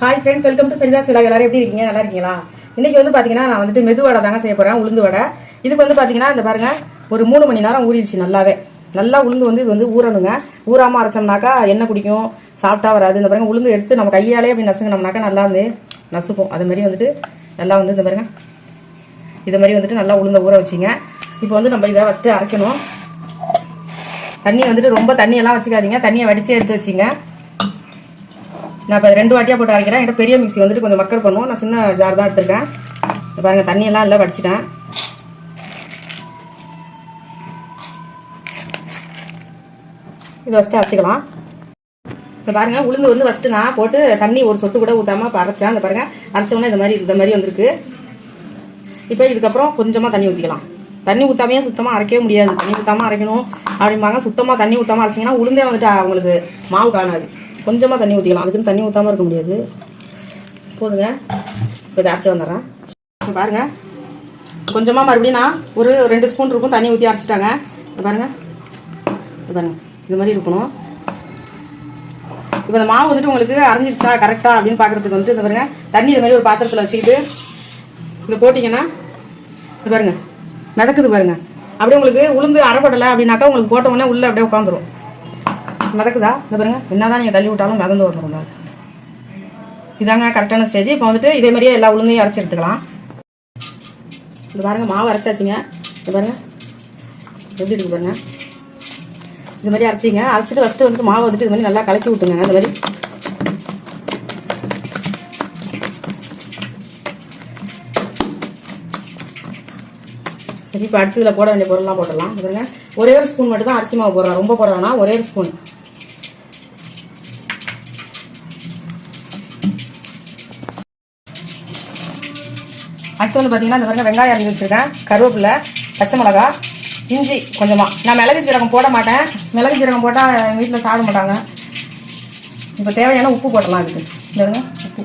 Hi friends welcome to Saritha சிலா எல்லாரும் எப்படி இருக்கீங்க? நல்லா இருக்கீங்களா? இன்னைக்கு வந்து பார்த்தீங்கன்னா நான் வந்துட்டு மெது வடை தாங்க செய்ய போகிறேன் உளுந்து வடை. இதுக்கு வந்து பார்த்தீங்கன்னா இந்த பாருங்க ஒரு மூணு மணி நேரம் ஊறிடுச்சு நல்லாவே. நல்லா உளுந்து வந்து இது வந்து ஊறணுங்க. ஊறாமல் அரைச்சோம்னாக்கா எண்ணெய் குடிக்கும் சாப்பிட்டா வராது. இந்த பாருங்க உளுந்து எடுத்து நம்ம கையாலே அப்படி நசுங்கினோம்னாக்கா நல்லா வந்து நசுக்கும். அது மாதிரி வந்துட்டு நல்லா வந்து இந்த பாருங்க இது மாதிரி வந்துட்டு நல்லா உளுந்த ஊற வச்சிங்க. இப்போ வந்து நம்ம இதை ஃபஸ்ட்டு அரைக்கணும். தண்ணி வந்துட்டு ரொம்ப தண்ணியெல்லாம் வச்சுக்காதீங்க. தண்ணியை வடிச்சே எடுத்து வச்சிங்க. நான் இப்போ ரெண்டு வாட்டியாக போட்டு அரைக்கிறேன். என்கிட்ட பெரிய மிக்சி வந்துட்டு கொஞ்சம் மக்கர் பண்ணும். நான் சின்ன ஜார் தான் எடுத்திருக்கேன். பாருங்கள் தண்ணியெல்லாம் இல்லை வடிச்சிட்டேன். இதை ஃபஸ்ட்டு அரைச்சிக்கலாம். இப்போ பாருங்கள் உளுந்து வந்து ஃபஸ்ட்டு நான் போட்டு தண்ணி ஒரு சொட்டு கூட ஊற்றாம இப்போ அரைச்சேன். அந்த பாருங்கள் அரைச்சோன்னே இந்த மாதிரி இந்த மாதிரி வந்திருக்கு. இப்போ இதுக்கப்புறம் கொஞ்சமாக தண்ணி ஊற்றிக்கலாம் தண்ணி ஊற்றாமையே சுத்தமாக அரைக்கவே முடியாது. தண்ணி ஊற்றாம அரைக்கணும் அப்படிம்பாங்க. சுத்தமாக தண்ணி ஊற்றாம அரைச்சிங்கன்னா உளுந்தே வந்துட்டு அவங்களுக்கு மாவு காணாது. கொஞ்சமாக தண்ணி ஊற்றிக்கலாம் அதுக்குன்னு தண்ணி ஊற்றாம இருக்க முடியாது. போதுங்க. இப்போ இதை அரைச்சி வந்துடுறேன். பாருங்கள் பாருங்க. கொஞ்சமாக மறுபடியும் நான் ஒரு ரெண்டு ஸ்பூன் இருக்கும் தண்ணி ஊற்றி அரைச்சிட்டாங்க. பாருங்கள் பாருங்க. இது பாருங்க. இது மாதிரி இருக்கணும். இப்போ இந்த மாவு வந்துட்டு உங்களுக்கு அரைஞ்சிருச்சா கரெக்டாக அப்படின்னு பார்க்குறதுக்கு வந்துட்டு இந்த பாருங்க. தண்ணி இது மாதிரி ஒரு பாத்திரத்தில் வச்சுக்கிட்டு இதை போட்டிங்கன்னா இது பாருங்க. மிதக்குது பாருங்க. அப்படியே உங்களுக்கு உளுந்து அரைப்படலை அப்படின்னாக்கா உங்களுக்கு போட்ட உடனே அப்படியே உட்காந்துரும். மிதக்குதா இந்த பாருங்க என்னதான் நீங்கள் தள்ளி விட்டாலும் மிதந்து வந்துடும் இதாங்க கரெக்டான ஸ்டேஜ் இப்போ வந்துட்டு இதே மாதிரியே எல்லா உளுந்தையும் அரைச்சி எடுத்துக்கலாம். இது பாருங்க மாவு அரைச்சாச்சுங்க. இது பாருங்க. எப்படி இருக்கு பாருங்க. இது மாதிரி அரைச்சிங்க. அரைச்சிட்டு ஃபஸ்ட்டு வந்துட்டு மாவு வந்துட்டு இது மாதிரி நல்லா கலக்கி விட்டுங்க இந்த மாதிரி. சரி இப்போ அடுத்ததில் போட வேண்டிய பொருள்லாம் போட்டுடலாம். இது பாருங்க. ஒரே ஒரு ஸ்பூன் மட்டும் தான் அரிசி மாவு போடுறேன் ரொம்ப போட வேணாம். ஒரே ஒரு ஸ்பூன் அடுத்து வந்து பார்த்தீங்கன்னா இந்த பாருங்க வெங்காயம் அரைஞ்சி வச்சிருக்கேன். கருவேப்பிலை பச்சை மிளகா இஞ்சி கொஞ்சமாக நான் மிளகு சீரகம் போட மாட்டேன். மிளகு சீரகம் போட்டால் எங்கள் வீட்டில் சாப்பிட மாட்டாங்க. இப்போ தேவையான உப்பு போடலாம் அதுக்கு. இந்த உப்பு.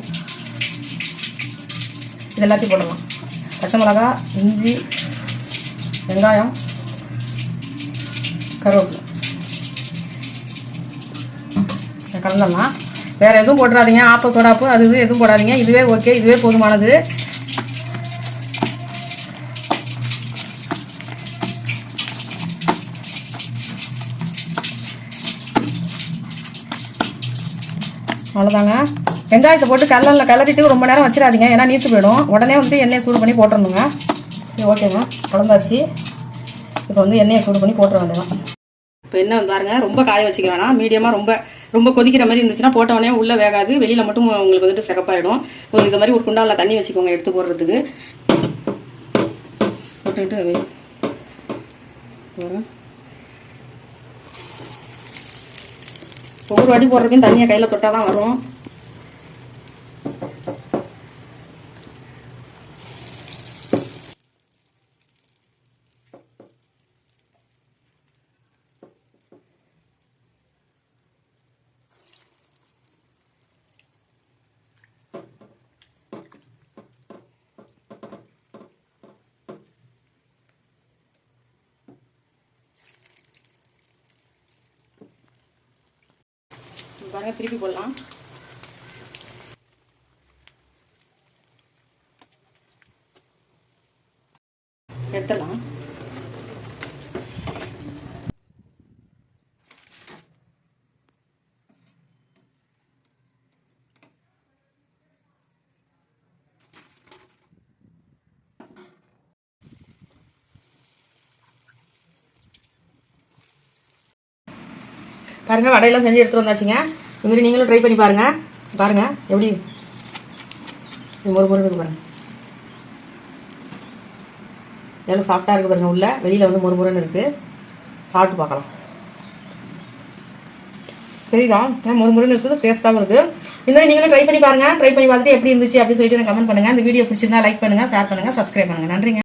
இது எல்லாத்தையும் போடலாம் பச்சை மிளகா இஞ்சி வெங்காயம் கருவேப்பிலை. இதை கலந்துடலாம். வேறு எதுவும் போட்டுறாதீங்க. ஆப்ப அது இது எதுவும் போடாதீங்க. இதுவே ஓகே இதுவே போதுமானது. அவ்வளோதாங்க வெங்காயத்தை போட்டு கல்லில் கிளறிட்டு ரொம்ப நேரம் வச்சிடாதீங்க. ஏன்னா நீத்து போயிடும். உடனே வந்து எண்ணெயை சூடு பண்ணி போட்டுடணுங்க சரி ஓகேங்க குழந்தாச்சு. இப்போ வந்து எண்ணெயை சூடு பண்ணி போட்டுற வேண்டியதான் இப்போ என்ன பாருங்க ரொம்ப காய வச்சுக்க வேணாம். மீடியமாக ரொம்ப ரொம்ப கொதிக்கிற மாதிரி இருந்துச்சுன்னா போட்டவொடனே உள்ளே வேகாது. வெளியில் மட்டும் உங்களுக்கு வந்துட்டு சிகப்பாயிடும். ஒரு இந்த மாதிரி ஒரு குண்டாலில் தண்ணி வச்சுக்கோங்க எடுத்து போடுறதுக்கு. போட்டுக்கிட்டு வை. பாருங்க. ஒவ்வொரு வாட்டி போடுறதுக்கும் தண்ணியை கையில் தொட்டால் தான் வரும். பாருங்க திருப்பி போடலாம். எடுத்துடலாம். பாருங்க வடையெல்லாம் செஞ்சு எடுத்துட்டு வந்தாச்சுங்க. இதுமாதிரி நீங்களும் ட்ரை பண்ணி பாருங்க. பாருங்க எப்படி ஒரு பொருள் இருக்கு பாருங்க. எவ்வளோ சாஃப்டாக இருக்கு பாருங்க உள்ள. வெளியில் வந்து மொறு மொறுன்னு இருக்கு. சாப்பிட்டு பார்க்கலாம். சரிதான் ஒரு மொறு இருக்குது டேஸ்ட்டாகவும் இருக்குது இந்த மாதிரி நீங்களும் ட்ரை பண்ணி பாருங்க. ட்ரை பண்ணி பார்த்துட்டு எப்படி இருந்துச்சு அப்படின்னு சொல்லிட்டு எனக்கு கமெண்ட் பண்ணுங்க. இந்த வீடியோ பிடிச்சிருந்தா லைக் பண்ணுங்க ஷேர் பண்ணுங்க சப்ஸ்கிரைப் பண்ணுங்க. நன்றிங்க.